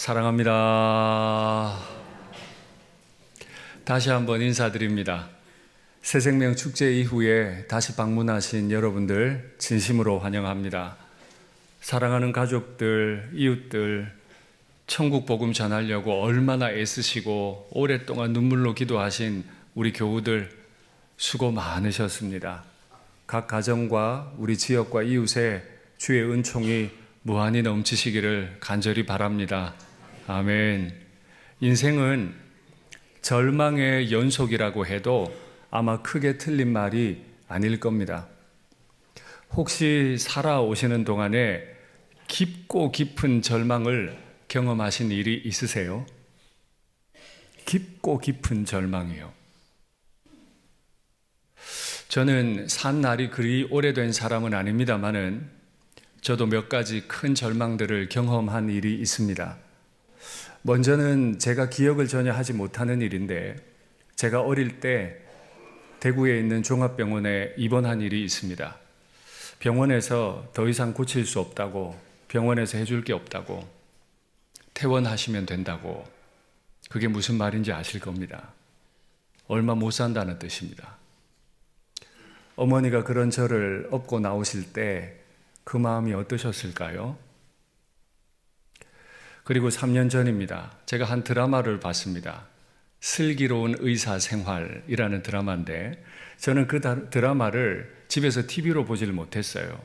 사랑합니다. 다시 한번 인사드립니다. 새생명 축제 이후에 다시 방문하신 여러분들 진심으로 환영합니다. 사랑하는 가족들, 이웃들, 천국 복음 전하려고 얼마나 애쓰시고 오랫동안 눈물로 기도하신 우리 교우들 수고 많으셨습니다. 각 가정과 우리 지역과 이웃에 주의 은총이 무한히 넘치시기를 간절히 바랍니다. 아멘. 인생은 절망의 연속이라고 해도 아마 크게 틀린 말이 아닐 겁니다. 혹시 살아오시는 동안에 깊고 깊은 절망을 경험하신 일이 있으세요? 깊고 깊은 절망이요. 저는 산 날이 그리 오래된 사람은 아닙니다만은 저도 몇 가지 큰 절망들을 경험한 일이 있습니다. 먼저는 제가 기억을 전혀 하지 못하는 일인데 제가 어릴 때 대구에 있는 종합병원에 입원한 일이 있습니다. 병원에서 더 이상 고칠 수 없다고 병원에서 해줄 게 없다고 퇴원하시면 된다고 그게 무슨 말인지 아실 겁니다. 얼마 못 산다는 뜻입니다. 어머니가 그런 저를 업고 나오실 때 그 마음이 어떠셨을까요? 그리고 3년 전입니다. 제가 한 드라마를 봤습니다. 슬기로운 의사 생활이라는 드라마인데 저는 그 드라마를 집에서 TV로 보지를 못했어요.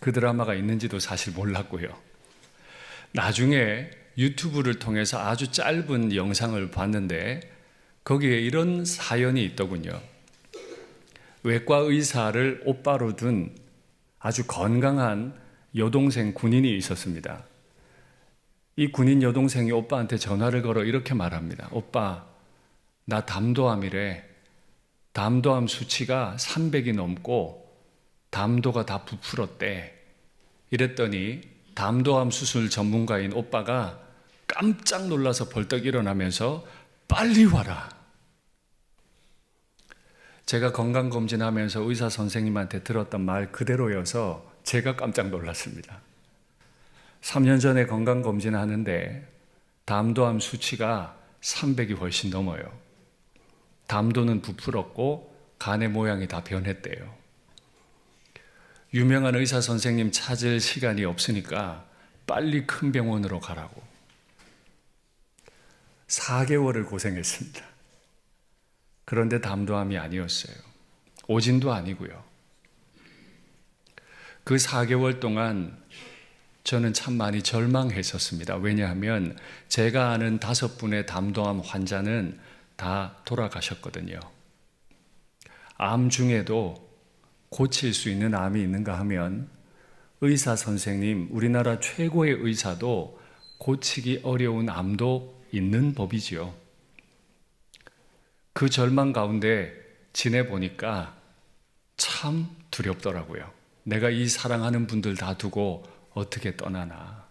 그 드라마가 있는지도 사실 몰랐고요. 나중에 유튜브를 통해서 아주 짧은 영상을 봤는데 거기에 이런 사연이 있더군요. 외과 의사를 오빠로 둔 아주 건강한 여동생 군인이 있었습니다. 이 군인 여동생이 오빠한테 전화를 걸어 이렇게 말합니다. 오빠, 나 담도암이래. 담도암 수치가 300이 넘고 담도가 다 부풀었대. 이랬더니 담도암 수술 전문가인 오빠가 깜짝 놀라서 벌떡 일어나면서 빨리 와라. 제가 건강검진하면서 의사 선생님한테 들었던 말 그대로여서 제가 깜짝 놀랐습니다. 3년 전에 건강검진 하는데 담도암 수치가 300이 훨씬 넘어요. 담도는 부풀었고 간의 모양이 다 변했대요. 유명한 의사 선생님 찾을 시간이 없으니까 빨리 큰 병원으로 가라고. 4개월을 고생했습니다. 그런데 담도암이 아니었어요. 오진도 아니고요. 그 4개월 동안 저는 참 많이 절망했었습니다. 왜냐하면 제가 아는 다섯 분의 담도암 환자는 다 돌아가셨거든요. 암 중에도 고칠 수 있는 암이 있는가 하면 의사 선생님, 우리나라 최고의 의사도 고치기 어려운 암도 있는 법이지요. 그 절망 가운데 지내보니까 참 두렵더라고요. 내가 이 사랑하는 분들 다 두고 어떻게 떠나나.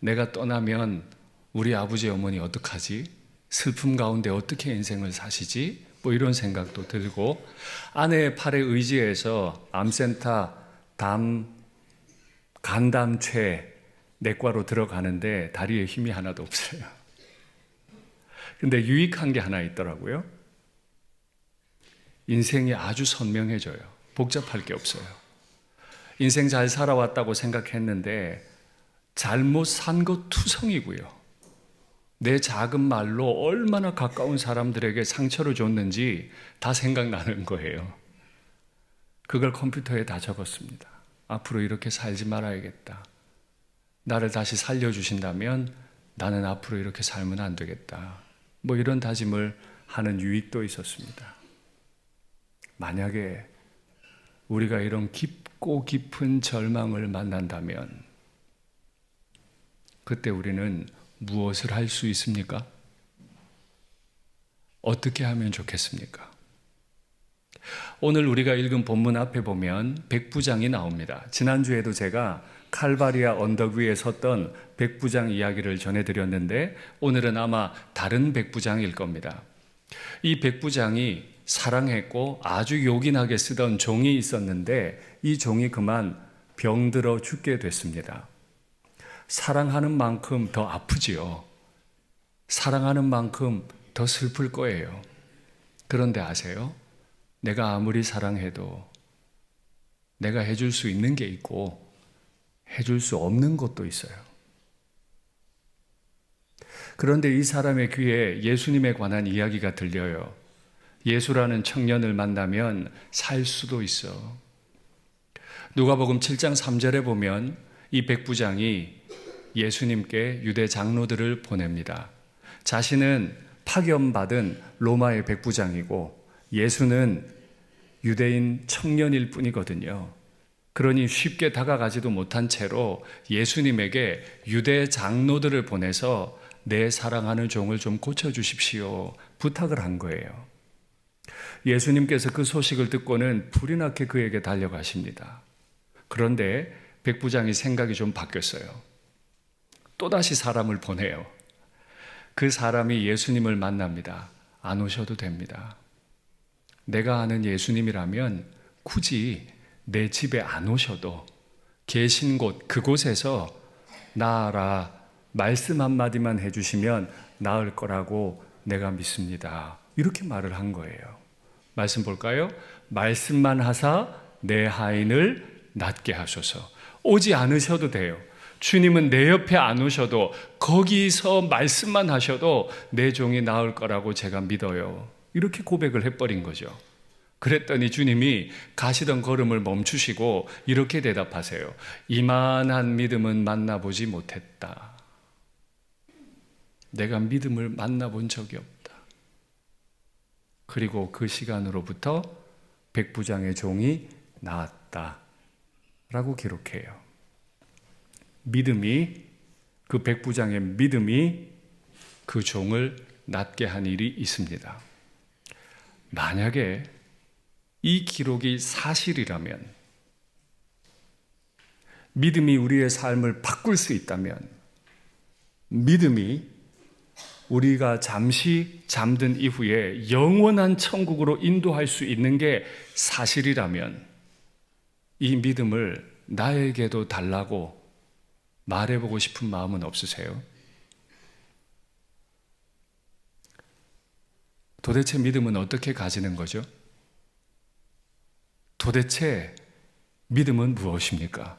내가 떠나면 우리 아버지 어머니 어떡하지? 슬픔 가운데 어떻게 인생을 사시지? 뭐 이런 생각도 들고 아내의 팔에 의지해서 암센터 담 간담최 내과로 들어가는데 다리에 힘이 하나도 없어요. 근데 유익한 게 하나 있더라고요. 인생이 아주 선명해져요. 복잡할 게 없어요. 인생 잘 살아왔다고 생각했는데 잘못 산 것 투성이고요. 내 작은 말로 얼마나 가까운 사람들에게 상처를 줬는지 다 생각나는 거예요. 그걸 컴퓨터에 다 적었습니다. 앞으로 이렇게 살지 말아야겠다. 나를 다시 살려주신다면 나는 앞으로 이렇게 살면 안 되겠다. 뭐 이런 다짐을 하는 유익도 있었습니다. 만약에 우리가 이런 깊고 깊은 절망을 만난다면 그때 우리는 무엇을 할 수 있습니까? 어떻게 하면 좋겠습니까? 오늘 우리가 읽은 본문 앞에 보면 백부장이 나옵니다. 지난주에도 제가 칼바리아 언덕 위에 섰던 백부장 이야기를 전해드렸는데 오늘은 아마 다른 백부장일 겁니다. 이 백부장이 사랑했고 아주 요긴하게 쓰던 종이 있었는데 이 종이 그만 병들어 죽게 됐습니다. 사랑하는 만큼 더 아프지요. 사랑하는 만큼 더 슬플 거예요. 그런데 아세요? 내가 아무리 사랑해도 내가 해줄 수 있는 게 있고 해줄 수 없는 것도 있어요. 그런데 이 사람의 귀에 예수님에 관한 이야기가 들려요. 예수라는 청년을 만나면 살 수도 있어. 누가복음 7장 3절에 보면 이 백부장이 예수님께 유대 장로들을 보냅니다. 자신은 파견받은 로마의 백부장이고 예수는 유대인 청년일 뿐이거든요. 그러니 쉽게 다가가지도 못한 채로 예수님에게 유대 장로들을 보내서 내 사랑하는 종을 좀 고쳐주십시오. 부탁을 한 거예요. 예수님께서 그 소식을 듣고는 불이 나게 그에게 달려가십니다. 그런데 백부장이 생각이 좀 바뀌었어요. 또다시 사람을 보내요. 그 사람이 예수님을 만납니다. 안 오셔도 됩니다. 내가 아는 예수님이라면 굳이 내 집에 안 오셔도 계신 곳, 그곳에서 나라 말씀 한마디만 해주시면 나을 거라고 내가 믿습니다. 이렇게 말을 한 거예요. 말씀 볼까요? 말씀만 하사 내 하인을 낫게 하소서. 오지 않으셔도 돼요. 주님은 내 옆에 안 오셔도 거기서 말씀만 하셔도 내 종이 나을 거라고 제가 믿어요. 이렇게 고백을 해버린 거죠. 그랬더니 주님이 가시던 걸음을 멈추시고 이렇게 대답하세요. 이만한 믿음은 만나보지 못했다. 내가 믿음을 만나본 적이 없다. 그리고 그 시간으로부터 백부장의 종이 나았다. 라고 기록해요. 믿음이 그 백부장의 믿음이 그 종을 낫게 한 일이 있습니다. 만약에 이 기록이 사실이라면 믿음이 우리의 삶을 바꿀 수 있다면 믿음이 우리가 잠시 잠든 이후에 영원한 천국으로 인도할 수 있는 게 사실이라면 이 믿음을 나에게도 달라고 말해보고 싶은 마음은 없으세요? 도대체 믿음은 어떻게 가지는 거죠? 도대체 믿음은 무엇입니까?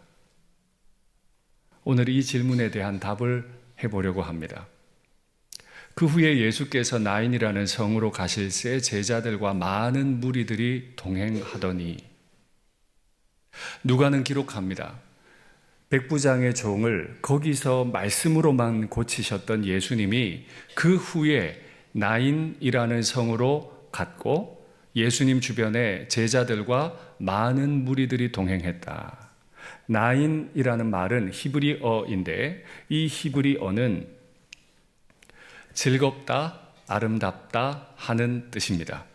오늘 이 질문에 대한 답을 해보려고 합니다. 그 후에 예수께서 나인이라는 성으로 가실새 제자들과 많은 무리들이 동행하더니 누가는 기록합니다. 백부장의 종을 거기서 말씀으로만 고치셨던 예수님이 그 후에 나인이라는 성으로 갔고 예수님 주변에 제자들과 많은 무리들이 동행했다. 나인이라는 말은 히브리어인데 이 히브리어는 즐겁다, 아름답다 하는 뜻입니다.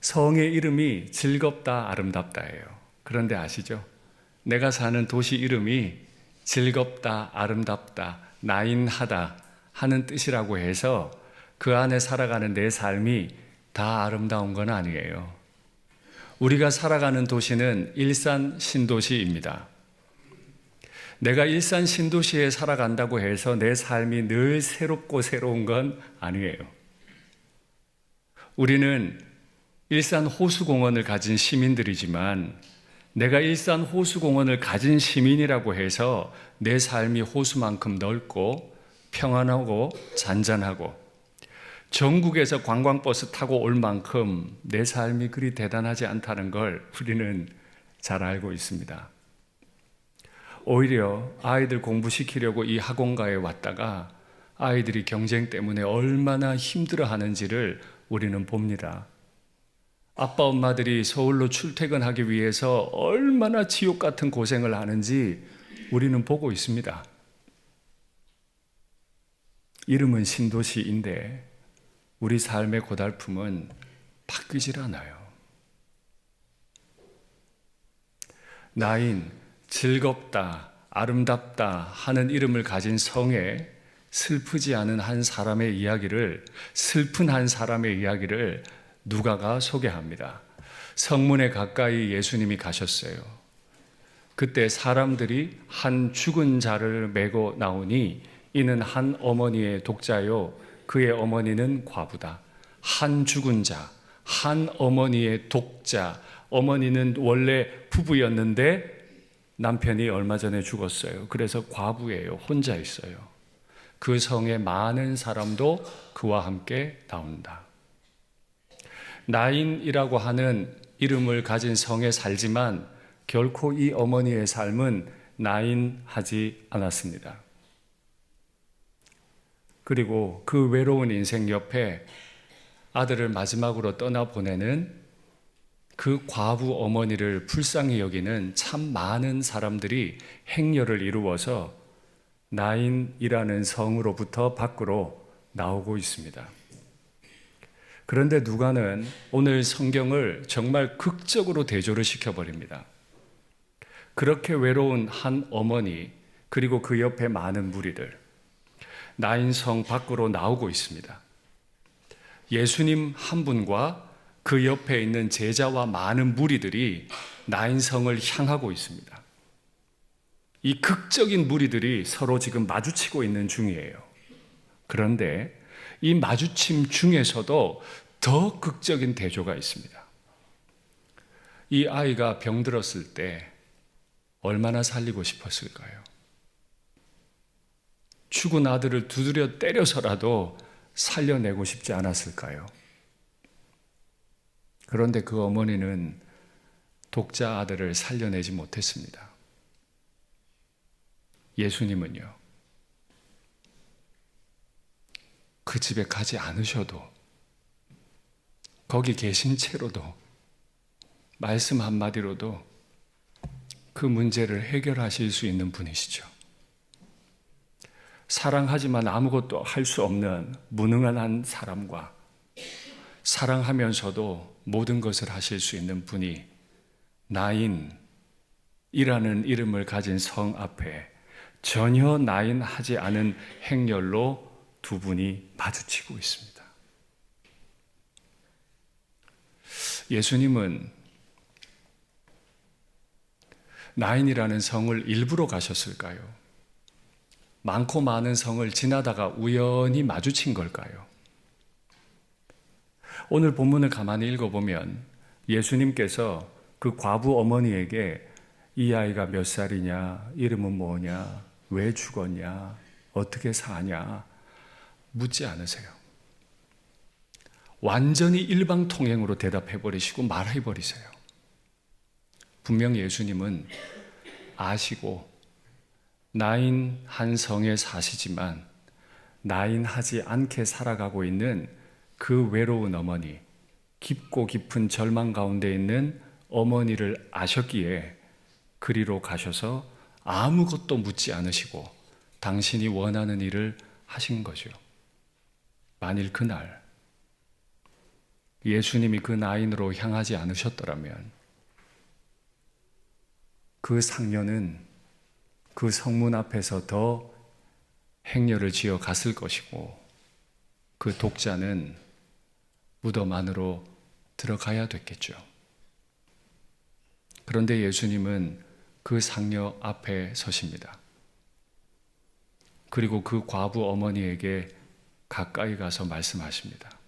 성의 이름이 즐겁다, 아름답다예요. 그런데 아시죠? 내가 사는 도시 이름이 즐겁다, 아름답다, 나인하다 하는 뜻이라고 해서 그 안에 살아가는 내 삶이 다 아름다운 건 아니에요. 우리가 살아가는 도시는 일산 신도시입니다. 내가 일산 신도시에 살아간다고 해서 내 삶이 늘 새롭고 새로운 건 아니에요. 우리는 일산 호수공원을 가진 시민들이지만 내가 일산 호수공원을 가진 시민이라고 해서 내 삶이 호수만큼 넓고 평안하고 잔잔하고 전국에서 관광버스 타고 올 만큼 내 삶이 그리 대단하지 않다는 걸 우리는 잘 알고 있습니다. 오히려 아이들 공부시키려고 이 학원가에 왔다가 아이들이 경쟁 때문에 얼마나 힘들어 하는지를 우리는 봅니다. 아빠 엄마들이 서울로 출퇴근하기 위해서 얼마나 지옥 같은 고생을 하는지 우리는 보고 있습니다. 이름은 신도시인데 우리 삶의 고달픔은 바뀌질 않아요. 나인, 즐겁다, 아름답다 하는 이름을 가진 성에 슬프지 않은 한 사람의 이야기를, 슬픈 한 사람의 이야기를 누가가 소개합니다. 성문에 가까이 예수님이 가셨어요. 그때 사람들이 한 죽은 자를 메고 나오니 이는 한 어머니의 독자요 그의 어머니는 과부다. 한 죽은 자, 한 어머니의 독자. 어머니는 원래 부부였는데 남편이 얼마 전에 죽었어요. 그래서 과부예요. 혼자 있어요. 그 성에 많은 사람도 그와 함께 나온다. 나인이라고 하는 이름을 가진 성에 살지만 결코 이 어머니의 삶은 나인하지 않았습니다. 그리고 그 외로운 인생 옆에 아들을 마지막으로 떠나보내는 그 과부 어머니를 불쌍히 여기는 참 많은 사람들이 행렬을 이루어서 나인이라는 성으로부터 밖으로 나오고 있습니다. 그런데 누가는 오늘 성경을 정말 극적으로 대조를 시켜버립니다. 그렇게 외로운 한 어머니, 그리고 그 옆에 많은 무리들, 나인성 밖으로 나오고 있습니다. 예수님 한 분과 그 옆에 있는 제자와 많은 무리들이 나인성을 향하고 있습니다. 이 극적인 무리들이 서로 지금 마주치고 있는 중이에요. 그런데 이 마주침 중에서도 더 극적인 대조가 있습니다. 이 아이가 병들었을 때 얼마나 살리고 싶었을까요? 죽은 아들을 두드려 때려서라도 살려내고 싶지 않았을까요? 그런데 그 어머니는 독자 아들을 살려내지 못했습니다. 예수님은요, 그 집에 가지 않으셔도, 거기 계신 채로도, 말씀 한마디로도 그 문제를 해결하실 수 있는 분이시죠. 사랑하지만 아무것도 할 수 없는 무능한 한 사람과 사랑하면서도 모든 것을 하실 수 있는 분이 나인이라는 이름을 가진 성 앞에 전혀 나인하지 않은 행렬로 두 분이 마주치고 있습니다. 예수님은 나인이라는 성을 일부러 가셨을까요? 많고 많은 성을 지나다가 우연히 마주친 걸까요? 오늘 본문을 가만히 읽어보면 예수님께서 그 과부 어머니에게 이 아이가 몇 살이냐, 이름은 뭐냐, 왜 죽었냐, 어떻게 사냐, 묻지 않으세요. 완전히 일방통행으로 대답해 버리시고 말해 버리세요. 분명 예수님은 아시고 나인 한 성에 사시지만 나인하지 않게 살아가고 있는 그 외로운 어머니, 깊고 깊은 절망 가운데 있는 어머니를 아셨기에 그리로 가셔서 아무것도 묻지 않으시고 당신이 원하는 일을 하신 거죠. 만일 그날 예수님이 그 나인으로 향하지 않으셨더라면 그 상녀는 그 성문 앞에서 더 행렬을 지어 갔을 것이고 그 독자는 무덤 안으로 들어가야 됐겠죠. 그런데 예수님은 그 상녀 앞에 서십니다. 그리고 그 과부 어머니에게 가까이 가서 말씀하십니다.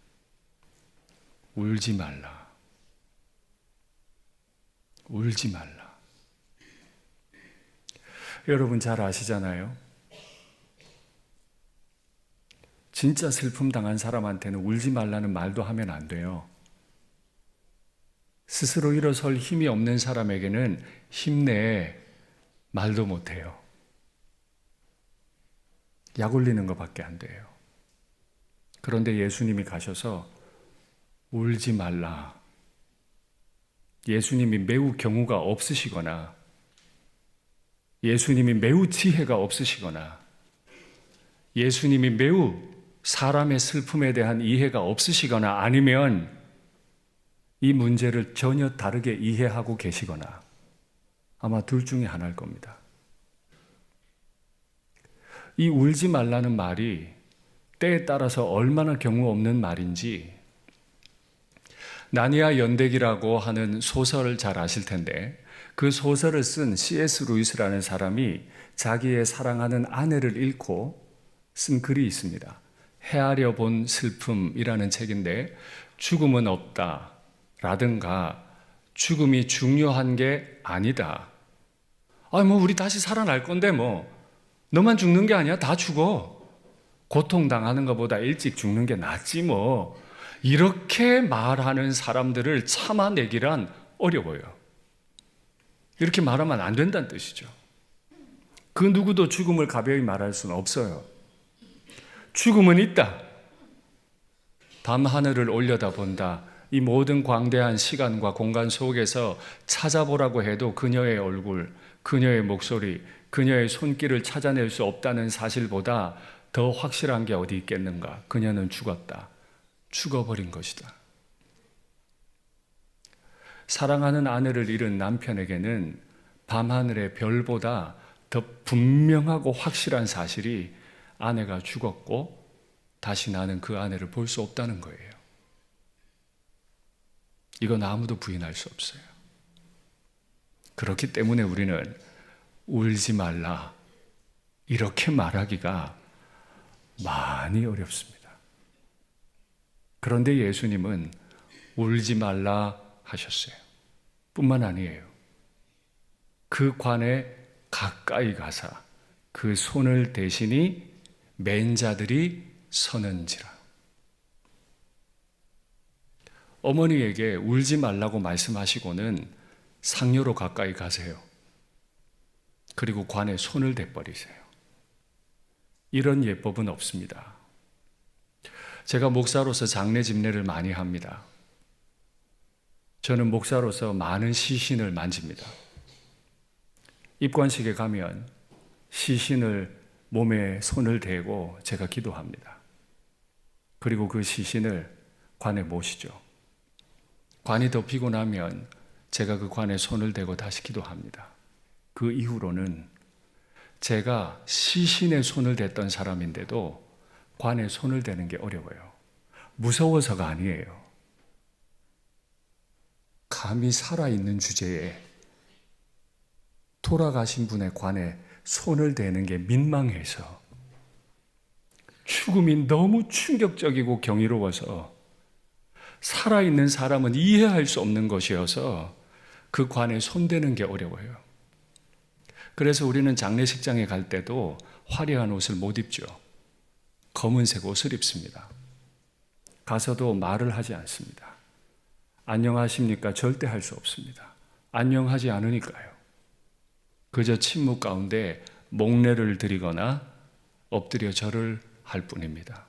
울지 말라. 울지 말라. 여러분 잘 아시잖아요. 진짜 슬픔 당한 사람한테는 울지 말라는 말도 하면 안 돼요. 스스로 일어설 힘이 없는 사람에게는 힘내 말도 못 해요. 약 올리는 것밖에 안 돼요. 그런데 예수님이 가셔서 울지 말라. 예수님이 매우 경우가 없으시거나 예수님이 매우 지혜가 없으시거나 예수님이 매우 사람의 슬픔에 대한 이해가 없으시거나 아니면 이 문제를 전혀 다르게 이해하고 계시거나 아마 둘 중에 하나일 겁니다. 이 울지 말라는 말이 때에 따라서 얼마나 경우 없는 말인지 나니아 연대기라고 하는 소설을 잘 아실 텐데 그 소설을 쓴 C.S. 루이스라는 사람이 자기의 사랑하는 아내를 잃고 쓴 글이 있습니다. 헤아려 본 슬픔이라는 책인데 죽음은 없다 라든가 죽음이 중요한 게 아니다. 아, 뭐, 우리 다시 살아날 건데, 뭐. 너만 죽는 게 아니야. 다 죽어. 고통 당하는 것보다 일찍 죽는 게 낫지, 뭐. 이렇게 말하는 사람들을 참아내기란 어려워요. 이렇게 말하면 안 된다는 뜻이죠. 그 누구도 죽음을 가벼이 말할 수는 없어요. 죽음은 있다. 밤 하늘을 올려다 본다. 이 모든 광대한 시간과 공간 속에서 찾아보라고 해도 그녀의 얼굴, 그녀의 목소리, 그녀의 손길을 찾아낼 수 없다는 사실보다 더 확실한 게 어디 있겠는가? 그녀는 죽었다. 죽어버린 것이다. 사랑하는 아내를 잃은 남편에게는 밤하늘의 별보다 더 분명하고 확실한 사실이 아내가 죽었고 다시 나는 그 아내를 볼 수 없다는 거예요. 이건 아무도 부인할 수 없어요. 그렇기 때문에 우리는 울지 말라. 이렇게 말하기가 많이 어렵습니다. 그런데 예수님은 울지 말라 하셨어요. 뿐만 아니에요. 그 관에 가까이 가사 그 손을 대신이 맨 자들이 서는지라. 어머니에게 울지 말라고 말씀하시고는 상료로 가까이 가세요. 그리고 관에 손을 대버리세요. 이런 예법은 없습니다. 제가 목사로서 장례 집례를 많이 합니다. 저는 목사로서 많은 시신을 만집니다. 입관식에 가면 시신을 몸에 손을 대고 제가 기도합니다. 그리고 그 시신을 관에 모시죠. 관이 덮이고 나면 제가 그 관에 손을 대고 다시 기도합니다. 그 이후로는 제가 시신에 손을 댔던 사람인데도 관에 손을 대는 게 어려워요. 무서워서가 아니에요. 감히 살아있는 주제에 돌아가신 분의 관에 손을 대는 게 민망해서 죽음이 너무 충격적이고 경이로워서 살아있는 사람은 이해할 수 없는 것이어서 그 관에 손대는 게 어려워요. 그래서 우리는 장례식장에 갈 때도 화려한 옷을 못 입죠. 검은색 옷을 입습니다. 가서도 말을 하지 않습니다. 안녕하십니까? 절대 할 수 없습니다. 안녕하지 않으니까요. 그저 침묵 가운데 목례를 드리거나 엎드려 절을 할 뿐입니다.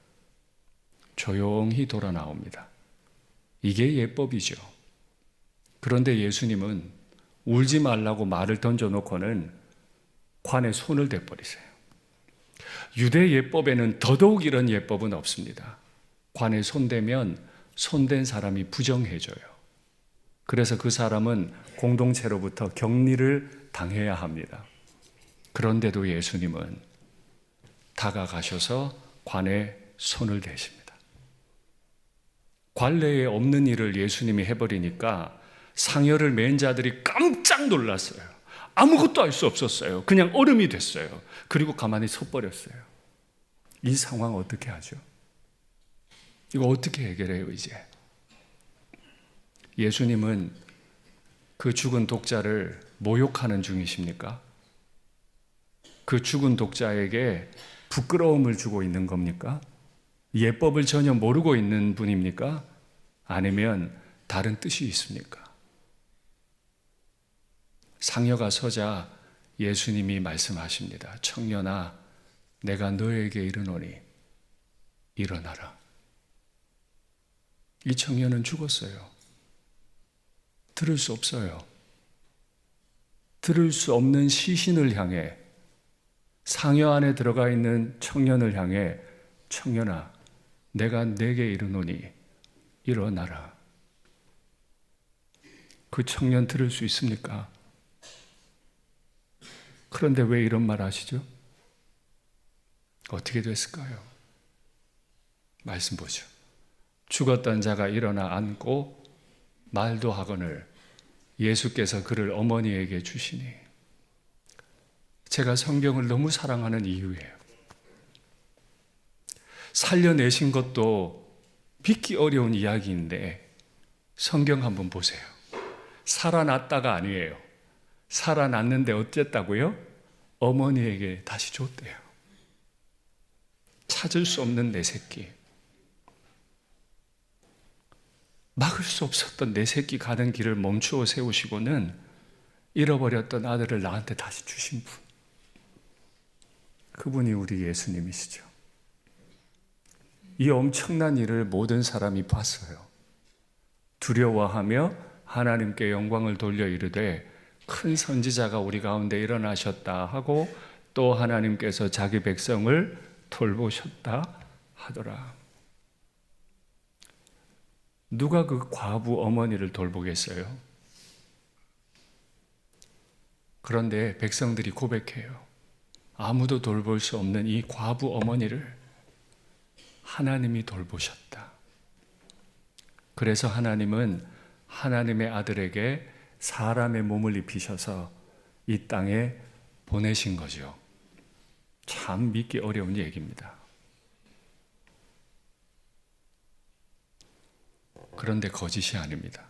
조용히 돌아 나옵니다. 이게 예법이죠. 그런데 예수님은 울지 말라고 말을 던져놓고는 관에 손을 대버리세요. 유대 예법에는 더더욱 이런 예법은 없습니다. 관에 손대면 손댄 사람이 부정해져요. 그래서 그 사람은 공동체로부터 격리를 당해야 합니다. 그런데도 예수님은 다가가셔서 관에 손을 대십니다. 관례에 없는 일을 예수님이 해버리니까 상여를 맨 자들이 깜짝 놀랐어요. 아무것도 알 수 없었어요. 그냥 얼음이 됐어요. 그리고 가만히 섰버렸어요. 이 상황 어떻게 하죠? 이거 어떻게 해결해요, 이제? 예수님은 그 죽은 독자를 모욕하는 중이십니까? 그 죽은 독자에게 부끄러움을 주고 있는 겁니까? 예법을 전혀 모르고 있는 분입니까? 아니면 다른 뜻이 있습니까? 상여가 서자 예수님이 말씀하십니다. 청년아, 내가 너에게 이르노니 일어나라. 이 청년은 죽었어요. 들을 수 없어요. 들을 수 없는 시신을 향해 상여 안에 들어가 있는 청년을 향해 청년아, 내가 내게 이르노니 일어나라. 그 청년 들을 수 있습니까? 그런데 왜 이런 말 하시죠? 어떻게 됐을까요? 말씀 보죠. 죽었던 자가 일어나 앉고 말도 하거늘 예수께서 그를 어머니에게 주시니 제가 성경을 너무 사랑하는 이유예요. 살려내신 것도 믿기 어려운 이야기인데 성경 한번 보세요. 살아났다가 아니에요. 살아났는데 어쨌다고요? 어머니에게 다시 줬대요. 찾을 수 없는 내 새끼. 막을 수 없었던 내 새끼 가는 길을 멈추어 세우시고는 잃어버렸던 아들을 나한테 다시 주신 분. 그분이 우리 예수님이시죠. 이 엄청난 일을 모든 사람이 봤어요. 두려워하며 하나님께 영광을 돌려 이르되 큰 선지자가 우리 가운데 일어나셨다 하고 또 하나님께서 자기 백성을 돌보셨다 하더라. 누가 그 과부 어머니를 돌보겠어요? 그런데 백성들이 고백해요. 아무도 돌볼 수 없는 이 과부 어머니를 하나님이 돌보셨다. 그래서 하나님은 하나님의 아들에게 사람의 몸을 입히셔서 이 땅에 보내신 거죠. 참 믿기 어려운 얘기입니다. 그런데 거짓이 아닙니다.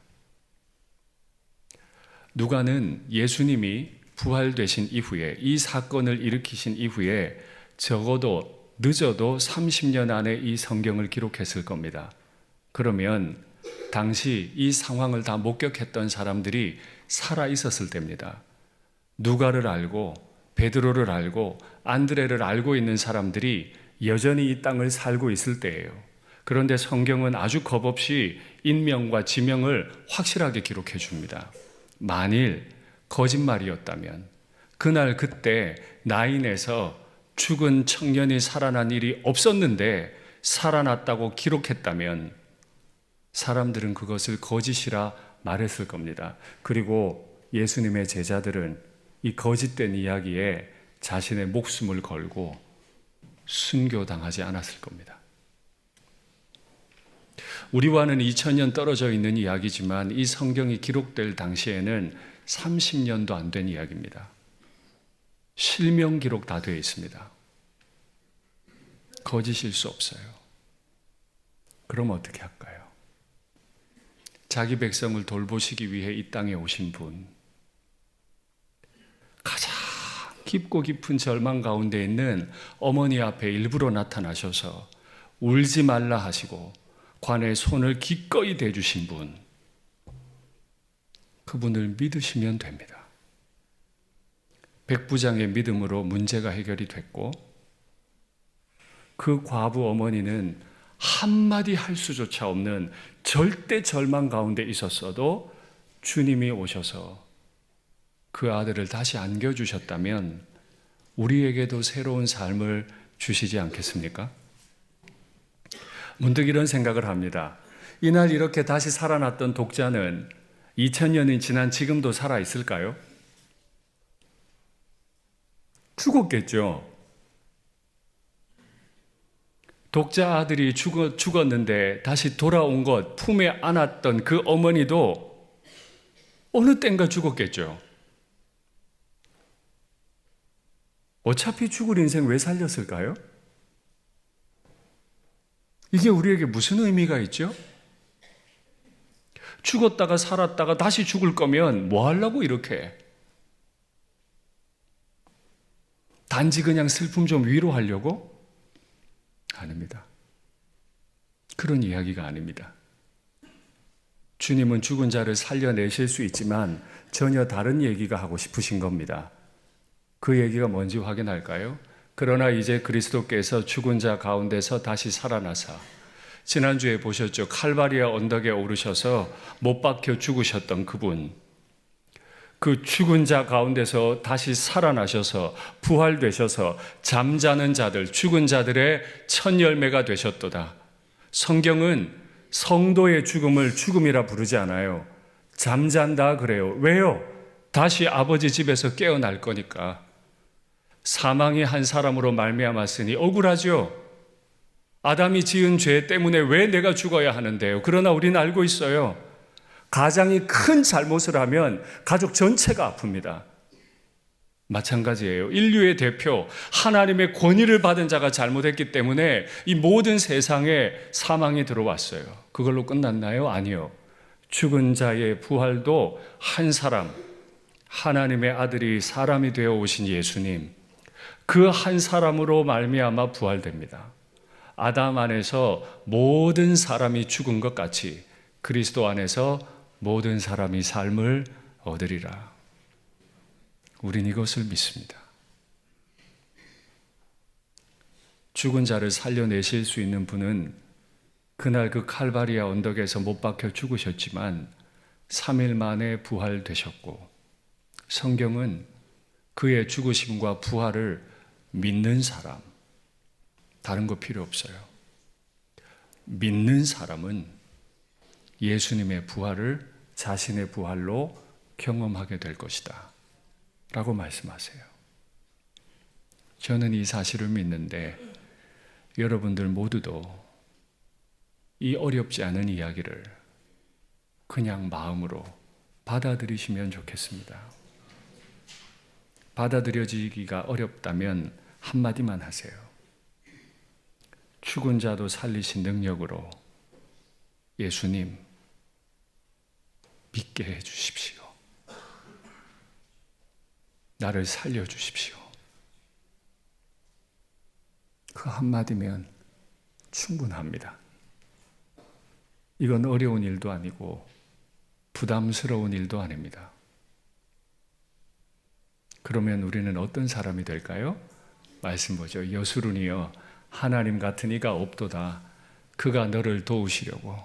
누가는 예수님이 부활되신 이후에 이 사건을 일으키신 이후에 적어도 늦어도 30년 안에 이 성경을 기록했을 겁니다. 그러면 당시 이 상황을 다 목격했던 사람들이 살아 있었을 때입니다. 누가를 알고 베드로를 알고 안드레를 알고 있는 사람들이 여전히 이 땅을 살고 있을 때예요. 그런데 성경은 아주 겁없이 인명과 지명을 확실하게 기록해 줍니다. 만일 거짓말이었다면 그날 그때 나인에서 죽은 청년이 살아난 일이 없었는데 살아났다고 기록했다면 사람들은 그것을 거짓이라 말했을 겁니다. 그리고 예수님의 제자들은 이 거짓된 이야기에 자신의 목숨을 걸고 순교당하지 않았을 겁니다. 우리와는 2000년 떨어져 있는 이야기지만 이 성경이 기록될 당시에는 30년도 안 된 이야기입니다. 실명 기록 다 되어 있습니다. 거짓일 수 없어요. 그럼 어떻게 할까요? 자기 백성을 돌보시기 위해 이 땅에 오신 분. 가장 깊고 깊은 절망 가운데 있는 어머니 앞에 일부러 나타나셔서 울지 말라 하시고 관에 손을 기꺼이 대주신 분. 그분을 믿으시면 됩니다. 백부장의 믿음으로 문제가 해결이 됐고 그 과부 어머니는 한마디 할 수조차 없는 절대 절망 가운데 있었어도 주님이 오셔서 그 아들을 다시 안겨주셨다면 우리에게도 새로운 삶을 주시지 않겠습니까? 문득 이런 생각을 합니다. 이날 이렇게 다시 살아났던 독자는 2000년이 지난 지금도 살아 있을까요? 죽었겠죠. 독자 아들이 죽었, 죽었는데 다시 돌아온 것, 품에 안았던 그 어머니도 어느 땐가 죽었겠죠. 어차피 죽을 인생 왜 살렸을까요? 이게 우리에게 무슨 의미가 있죠? 죽었다가 살았다가 다시 죽을 거면 뭐 하려고 이렇게? 단지 그냥 슬픔 좀 위로하려고? 아닙니다. 그런 이야기가 아닙니다. 주님은 죽은 자를 살려내실 수 있지만 전혀 다른 얘기가 하고 싶으신 겁니다. 그 얘기가 뭔지 확인할까요? 그러나 이제 그리스도께서 죽은 자 가운데서 다시 살아나사 지난주에 보셨죠. 칼바리아 언덕에 오르셔서 못 박혀 죽으셨던 그분. 그 죽은 자 가운데서 다시 살아나셔서 부활되셔서 잠자는 자들, 죽은 자들의 첫 열매가 되셨도다. 성경은 성도의 죽음을 죽음이라 부르지 않아요. 잠잔다 그래요. 왜요? 다시 아버지 집에서 깨어날 거니까. 사망이 한 사람으로 말미암았으니 억울하죠. 아담이 지은 죄 때문에 왜 내가 죽어야 하는데요? 그러나 우리는 알고 있어요. 가장이 큰 잘못을 하면 가족 전체가 아픕니다. 마찬가지예요. 인류의 대표, 하나님의 권위를 받은 자가 잘못했기 때문에 이 모든 세상에 사망이 들어왔어요. 그걸로 끝났나요? 아니요. 죽은 자의 부활도 한 사람, 하나님의 아들이 사람이 되어 오신 예수님, 그 한 사람으로 말미암아 부활됩니다. 아담 안에서 모든 사람이 죽은 것 같이 그리스도 안에서 모든 사람이 삶을 얻으리라. 우린 이것을 믿습니다. 죽은 자를 살려내실 수 있는 분은 그날 그 칼바리아 언덕에서 못 박혀 죽으셨지만 3일 만에 부활되셨고 성경은 그의 죽으심과 부활을 믿는 사람 다른 거 필요 없어요. 믿는 사람은 예수님의 부활을 자신의 부활로 경험하게 될 것이다. 라고 말씀하세요. 저는 이 사실을 믿는데 여러분들 모두도 이 어렵지 않은 이야기를 그냥 마음으로 받아들이시면 좋겠습니다. 받아들여지기가 어렵다면 한마디만 하세요. 죽은 자도 살리신 능력으로 예수님 믿게 해 주십시오. 나를 살려 주십시오. 그 한마디면 충분합니다. 이건 어려운 일도 아니고 부담스러운 일도 아닙니다. 그러면 우리는 어떤 사람이 될까요? 말씀 보죠. 여수run이여 하나님 같은 이가 없도다. 그가 너를 도우시려고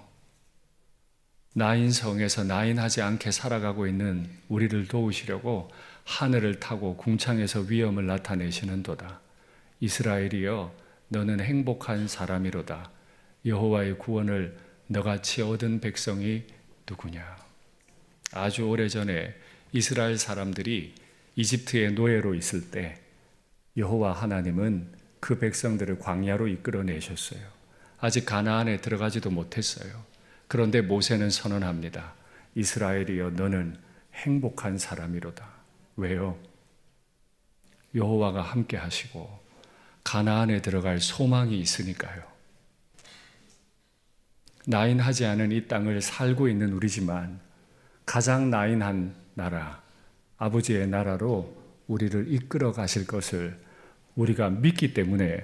나인 성에서 나인하지 않게 살아가고 있는 우리를 도우시려고 하늘을 타고 궁창에서 위엄을 나타내시는도다. 이스라엘이여 너는 행복한 사람이로다. 여호와의 구원을 너같이 얻은 백성이 누구냐? 아주 오래전에 이스라엘 사람들이 이집트의 노예로 있을 때 여호와 하나님은 그 백성들을 광야로 이끌어 내셨어요. 아직 가나안에 들어가지도 못했어요. 그런데 모세는 선언합니다. 이스라엘이여 너는 행복한 사람이로다. 왜요? 여호와가 함께 하시고 가나안에 들어갈 소망이 있으니까요. 나인하지 않은 이 땅을 살고 있는 우리지만 가장 나인한 나라, 아버지의 나라로 우리를 이끌어 가실 것을 우리가 믿기 때문에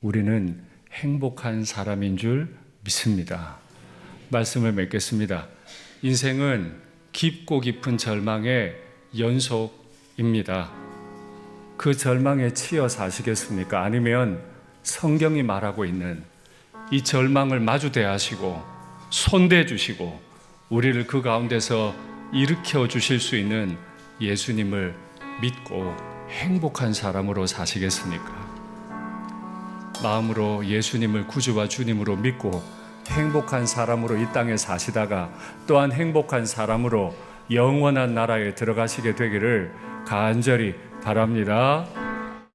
우리는 행복한 사람인 줄 믿습니다. 말씀을 맺겠습니다. 인생은 깊고 깊은 절망의 연속입니다. 그 절망에 치여 사시겠습니까? 아니면 성경이 말하고 있는 이 절망을 마주 대하시고 손대 주시고 우리를 그 가운데서 일으켜 주실 수 있는 예수님을 믿고 행복한 사람으로 사시겠습니까? 마음으로 예수님을 구주와 주님으로 믿고 행복한 사람으로 이 땅에 사시다가 또한 행복한 사람으로 영원한 나라에 들어가시게 되기를 간절히 바랍니다.